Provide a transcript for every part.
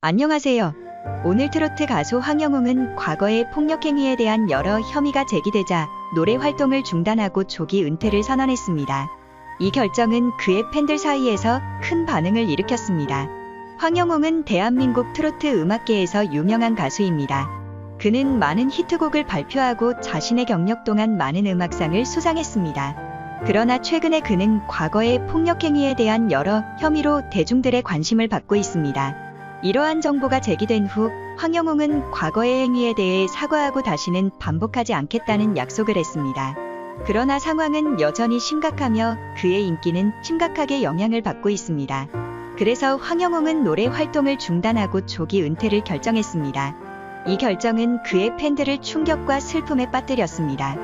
안녕하세요. 오늘 트로트 가수 황영웅은 과거의 폭력행위에 대한 여러 혐의가 제기되자 노래 활동을 중단하고 조기 은퇴를 선언했습니다. 이 결정은 그의 팬들 사이에서 큰 반응을 일으켰습니다. 황영웅은 대한민국 트로트 음악계에서 유명한 가수입니다. 그는 많은 히트곡을 발표하고 자신의 경력 동안 많은 음악상을 수상했습니다. 그러나 최근에 그는 과거의 폭력행위에 대한 여러 혐의로 대중들의 관심을 받고 있습니다. 이러한 정보가 제기된 후 황영웅은 과거의 행위에 대해 사과하고 다시는 반복하지 않겠다는 약속을 했습니다. 그러나 상황은 여전히 심각하며 그의 인기는 심각하게 영향을 받고 있습니다. 그래서 황영웅은 노래 활동을 중단하고 조기 은퇴를 결정했습니다. 이 결정은 그의 팬들을 충격과 슬픔에 빠뜨렸습니다.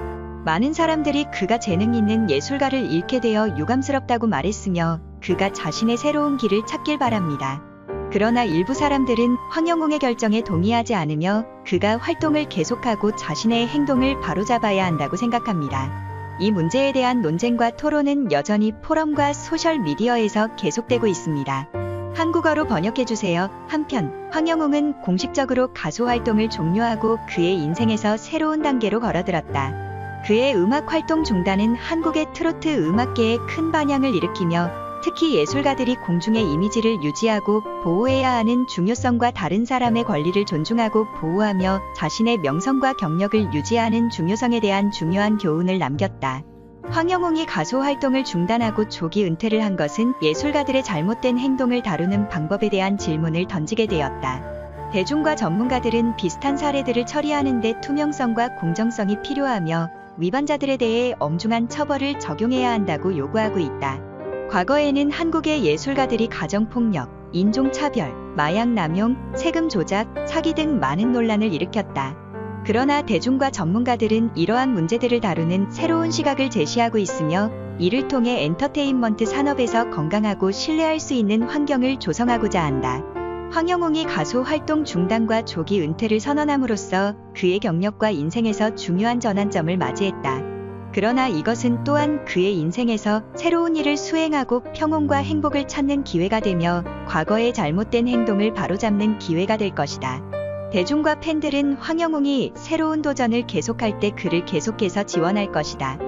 많은 사람들이 그가 재능 있는 예술가를 잃게 되어 유감스럽다고 말했으며 그가 자신의 새로운 길을 찾길 바랍니다. 그러나 일부 사람들은 황영웅의 결정에 동의하지 않으며 그가 활동을 계속하고 자신의 행동을 바로잡아야 한다고 생각합니다. 이 문제에 대한 논쟁과 토론은 여전히 포럼과 소셜미디어에서 계속되고 있습니다. 한국어로 번역해주세요. 한편, 황영웅은 공식적으로 가수 활동을 종료하고 그의 인생에서 새로운 단계로 걸어들었다. 그의 음악 활동 중단은 한국의 트로트 음악계에 큰 반향을 일으키며 특히 예술가들이 공중의 이미지를 유지하고 보호해야 하는 중요성과 다른 사람의 권리를 존중하고 보호하며 자신의 명성과 경력을 유지하는 중요성에 대한 중요한 교훈을 남겼다. 황영웅이 가수 활동을 중단하고 조기 은퇴를 한 것은 예술가들의 잘못된 행동을 다루는 방법에 대한 질문을 던지게 되었다. 대중과 전문가들은 비슷한 사례들을 처리하는 데 투명성과 공정성이 필요하며 위반자들에 대해 엄중한 처벌을 적용해야 한다고 요구하고 있다. 과거에는 한국의 예술가들이 가정폭력, 인종차별, 마약 남용, 세금 조작, 사기 등 많은 논란을 일으켰다. 그러나 대중과 전문가들은 이러한 문제들을 다루는 새로운 시각을 제시하고 있으며 이를 통해 엔터테인먼트 산업에서 건강하고 신뢰할 수 있는 환경을 조성하고자 한다. 황영웅이 가수 활동 중단과 조기 은퇴를 선언함으로써 그의 경력과 인생에서 중요한 전환점을 맞이했다. 그러나 이것은 또한 그의 인생에서 새로운 일을 수행하고 평온과 행복을 찾는 기회가 되며 과거의 잘못된 행동을 바로잡는 기회가 될 것이다. 대중과 팬들은 황영웅이 새로운 도전을 계속할 때 그를 계속해서 지원할 것이다.